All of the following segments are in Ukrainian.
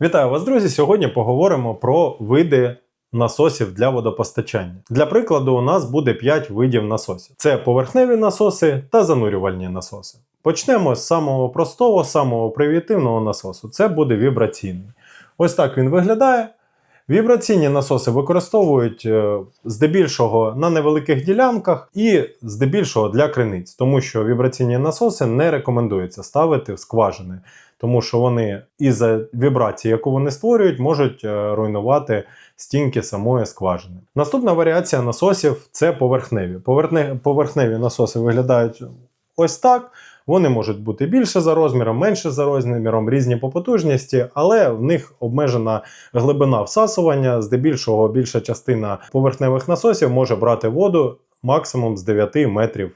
Вітаю вас, друзі! Сьогодні поговоримо про види насосів для водопостачання. Для прикладу, у нас буде 5 видів насосів: це поверхневі насоси та занурювальні насоси. Почнемо з самого простого, самого привітивного насосу. Це буде вібраційний. Ось так він виглядає. Вібраційні насоси використовують е, здебільшого на невеликих ділянках і здебільшого для криниць, тому що вібраційні насоси не рекомендується ставити в скважини, тому що вони із-за вібрації, яку вони створюють, можуть е, руйнувати стінки самої скважини. Наступна варіація насосів це поверхневі. Поверхневі насоси виглядають ось так. Вони можуть бути більше за розміром, менше за розміром, різні по потужності, але в них обмежена глибина всасування. Здебільшого більша частина поверхневих насосів може брати воду максимум з 9 метрів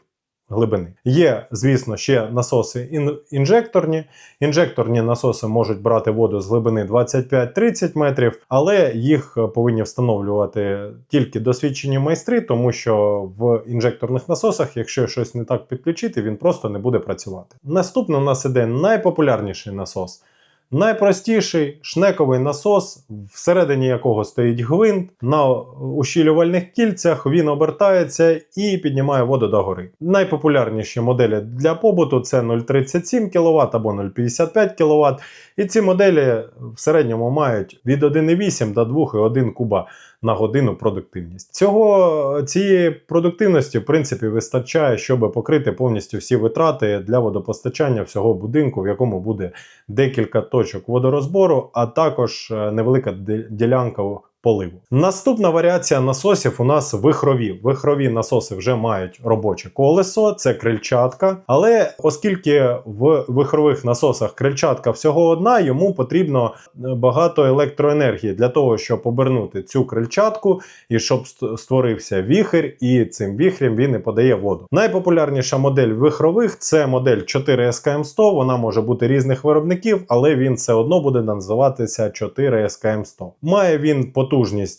глибини. Є, звісно, ще насоси ін- інжекторні. Інжекторні насоси можуть брати воду з глибини 25-30 метрів, але їх е, повинні встановлювати тільки досвідчені майстри, тому що в інжекторних насосах, якщо щось не так підключити, він просто не буде працювати. Наступно у нас іде найпопулярніший насос. Найпростіший шнековий насос, всередині якого стоїть гвинт, на ущілювальних кільцях він обертається і піднімає воду догори. Найпопулярніші моделі для побуту це 0,37 кВт або 0,55 кВт. І ці моделі в середньому мають від 1,8 до 2,1 куба на годину продуктивність. Цього цієї продуктивності, в принципі, вистачає, щоб покрити повністю всі витрати для водопостачання всього будинку, в якому буде декілька точок водорозбору, а також е, невелика ді- ділянка поливу. Наступна варіація насосів у нас вихрові. Вихрові насоси вже мають робоче колесо, це крильчатка. Але оскільки в вихрових насосах крильчатка всього одна, йому потрібно е, багато електроенергії для того, щоб обернути цю крильчатку і щоб створився віхир, і цим віхрем він і подає воду. Найпопулярніша модель вихрових це модель 4 SKM 100 Вона може бути різних виробників, але він все одно буде називатися 4 SKM 100 Має він потужність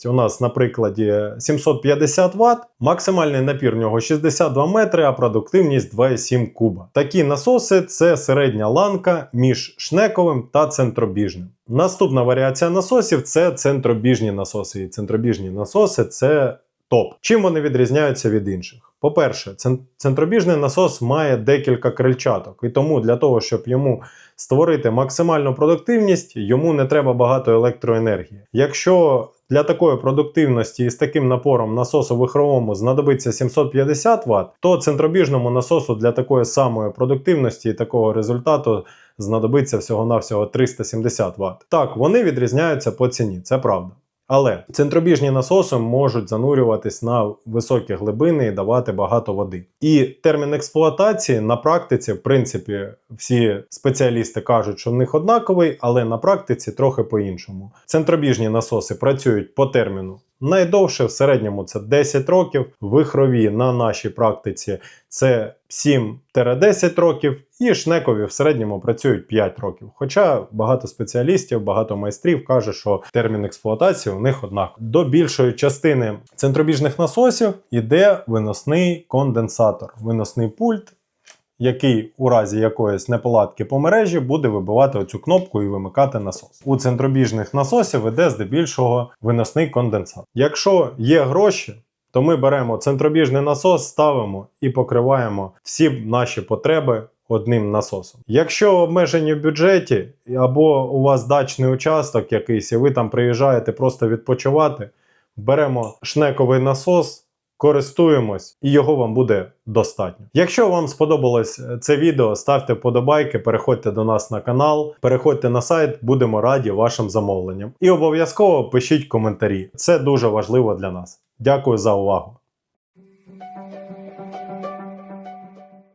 у нас на прикладі 750 Вт, максимальний напір в нього 62 метри, а продуктивність 2,7 куба. Такі насоси це середня ланка між шнековим та центробіжним. Наступна варіація насосів це центробіжні насоси. І центробіжні насоси це топ. Чим вони відрізняються від інших? По-перше, цен- центробіжний насос має декілька крильчаток, і тому для того, щоб йому створити максимальну продуктивність, йому не треба багато електроенергії. Якщо для такої продуктивності і з таким напором насосу вихровому знадобиться 750 Вт, то центробіжному насосу для такої самої продуктивності і такого результату знадобиться всього-навсього 370 Вт. Так, вони відрізняються по ціні, це правда. Але центробіжні насоси можуть занурюватись на високі глибини і давати багато води. І термін експлуатації на практиці, в принципі, всі спеціалісти кажуть, що в них однаковий, але на практиці трохи по-іншому. Центробіжні насоси працюють по терміну. Найдовше в середньому це 10 років, вихрові на нашій практиці це 7-10 років, і шнекові в середньому працюють 5 років. Хоча багато спеціалістів, багато майстрів каже, що термін експлуатації у них однаковий. До більшої частини центробіжних насосів йде виносний конденсатор, виносний пульт. Який у разі якоїсь неполадки по мережі буде вибивати оцю кнопку і вимикати насос. У центробіжних насосів іде здебільшого виносний конденсатор. Якщо є гроші, то ми беремо центробіжний насос, ставимо і покриваємо всі наші потреби одним насосом. Якщо обмежені в бюджеті, або у вас дачний участок якийсь, і ви там приїжджаєте просто відпочивати, беремо шнековий насос. Користуємось, і його вам буде достатньо. Якщо вам сподобалось це відео, ставте вподобайки, переходьте до нас на канал, переходьте на сайт, будемо раді вашим замовленням. І обов'язково пишіть коментарі. Це дуже важливо для нас. Дякую за увагу.